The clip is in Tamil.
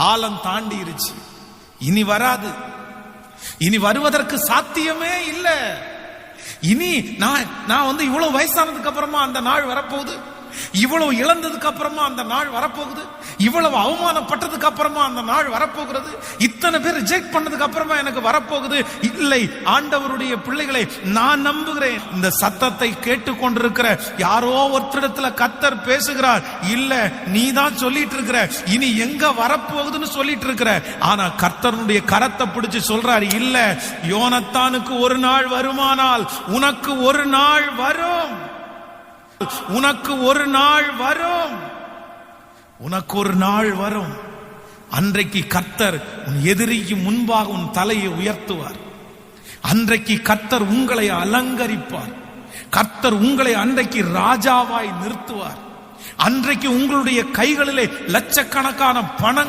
காலம் தாண்டிருச்சு. இனி வராது. இனி வருவதற்கு சாத்தியமே இல்லை. இனி நான் நான் வந்து இவ்வளவு வயசானதுக்கு அப்புறமா அந்த நாள் வரப்போகுது? இவ்வளவு இழந்ததுக்கு அப்புறமா அந்த நாள் வரப்போகுது? இவ்வளவு அவமானப்பட்டதுக்கு அப்புறமா அந்த நாள் வரப்போகிறது? இத்தனை பேர் ரிஜெக்ட் பண்ணதுக்கு அப்புறமா எனக்கு வரப்போகுது? இல்லை ஆண்டவருடைய பிள்ளைகளை நான் நம்புகிறேன். இந்த சத்தத்தை கேட்டுக்கொண்டிருக்கிற யாரோ ஒருத்தரிடத்துல கத்தர் பேசுகிறார். இல்ல நீ தான் சொல்லிட்டு இருக்கிற இனி எங்க வரப்போகுதுன்னு சொல்லிட்டு இருக்கிற ஆனா கர்த்தருடைய கரத்தை பிடிச்சு சொல்றாரு இல்ல யோனத்தானுக்கு ஒரு நாள் வருமானால் உனக்கு ஒரு நாள் வரும். உனக்கு ஒரு நாள் வரும். உனக்கு ஒரு நாள் வரும். அன்றைக்கு கர்த்தர் உன் எதிரிக்கு முன்பாக உன் தலையை உயர்த்துவார். அன்றைக்கு கர்த்தர் உங்களை அலங்கரிப்பார். கர்த்தர் உங்களை அன்றைக்கு ராஜாவாய் நிறுத்துவார். அன்றைக்கு உங்களுடைய கைகளிலே லட்சக்கணக்கான பணங்கள்